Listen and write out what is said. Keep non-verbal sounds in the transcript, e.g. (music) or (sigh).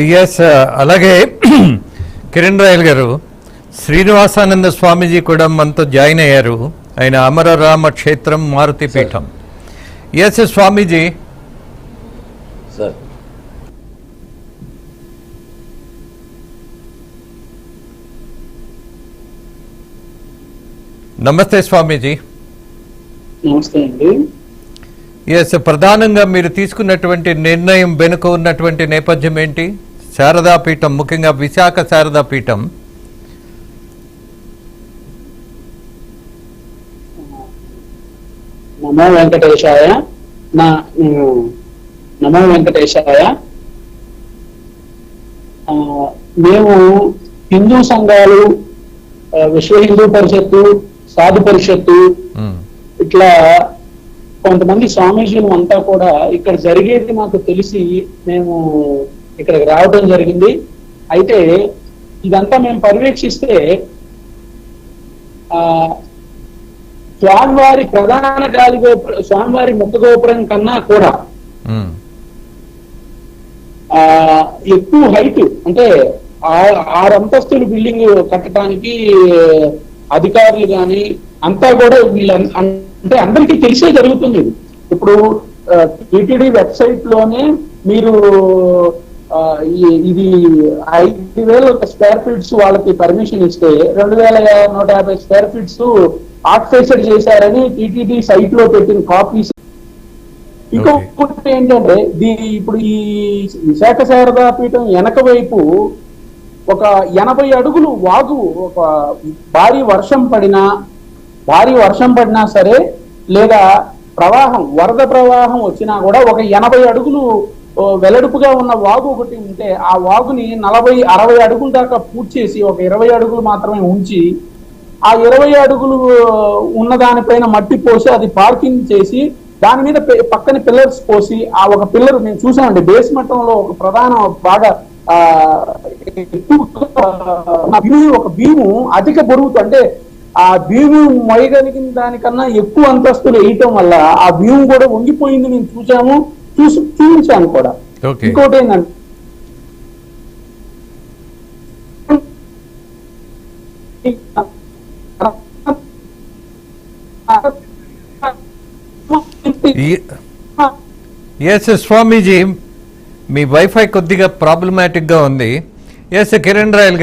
Yes అలాగే (clears throat) Kiran royal గారు శ్రీనివాసానంద స్వామీజీ కూడా మనతో జాయిన్ అయ్యారు. ఆయన అమరరామ క్షేత్రం మారుతి పీఠం. ఎస్ స్వామీజీ. సార్ నమస్తే స్వామీజీ. నమస్తే అండి. ఎస్ ప్రధానంగా మీరు తీసుకున్నటువంటి నిర్ణయం వెనుక ఉన్నటువంటి నేపథ్యం ఏంటి? శారదా పీఠం ముఖ్యంగా విశాఖ శారదా పీఠం నమో వెంకటేశాయ నా నమో వెంకటేశాయ. మేము హిందూ సంఘాలు విశ్వ హిందూ పరిషత్తు సాధు పరిషత్తు ఇట్లా కొంతమంది స్వామీజీలు అంతా కూడా ఇక్కడ జరిగేది మాకు తెలిసి మేము ఇక్కడికి రావడం జరిగింది అయితే ఇదంతా మేము పర్యవేక్షిస్తే ఆ స్వామివారి ప్రధాన గాలి గోపుర స్వామివారి ముఖ గోపురం కన్నా కూడా ఆ ఎక్కువ హైట్ అంటే ఆ- ఆరు అంతస్తుల బిల్డింగ్ కట్టడానికి అధికారులు గాని అంతా కూడా వీళ్ళ అంటే అందరికీ తెలిసే జరుగుతుంది. ఇప్పుడు టిటిడి వెబ్సైట్లోనే మీరు ఇది ఐదు వేల స్క్వేర్ ఫీట్స్ వాళ్ళకి పర్మిషన్ ఇస్తే రెండు వేల నూట యాభై స్క్వేర్ ఫీట్స్ ఆక్యుపైసెడ్ చేశారని టిటిడి సైట్లో పెట్టిన కాపీస్ ఇంకొకటి ఏంటంటే దీ ఇప్పుడు ఈ విశాఖ శారదా పీఠం వెనక వైపు ఒక ఎనభై అడుగులు వాగు ఒక భారీ వర్షం పడినా భారీ వర్షం పడినా సరే లేదా ప్రవాహం వరద ప్రవాహం వచ్చినా కూడా ఒక ఎనభై అడుగులు వెలడుపుగా ఉన్న వాగు ఒకటి ఉంటే ఆ వాగుని నలభై అరవై అడుగుల దాకా పూర్తి చేసి ఒక ఇరవై అడుగులు మాత్రమే ఉంచి ఆ ఇరవై అడుగులు ఉన్న దానిపైన మట్టి పోసి అది పార్కింగ్ చేసి దాని మీద పక్కన పిల్లర్స్ పోసి ఆ ఒక పిల్లర్ నేను చూసామండి బేస్ మట్టంలో ఒక ప్రధాన బాగా ఆ ఒక భీము అధిక బరువుతో అంటే ఆ భీము మొయగలిగిన దానికన్నా ఎక్కువ అంతస్తులు వేయటం వల్ల ఆ భీము కూడా వంగిపోయింది మేము చూసాము చూసి చూపించాను కూడా. ఇంకోటి ఏంటంటే ఎస్ స్వామీజీ మీ వైఫై కొద్దిగా ప్రాబ్లమాటిక్గా ఉంది. Yes Kiran royal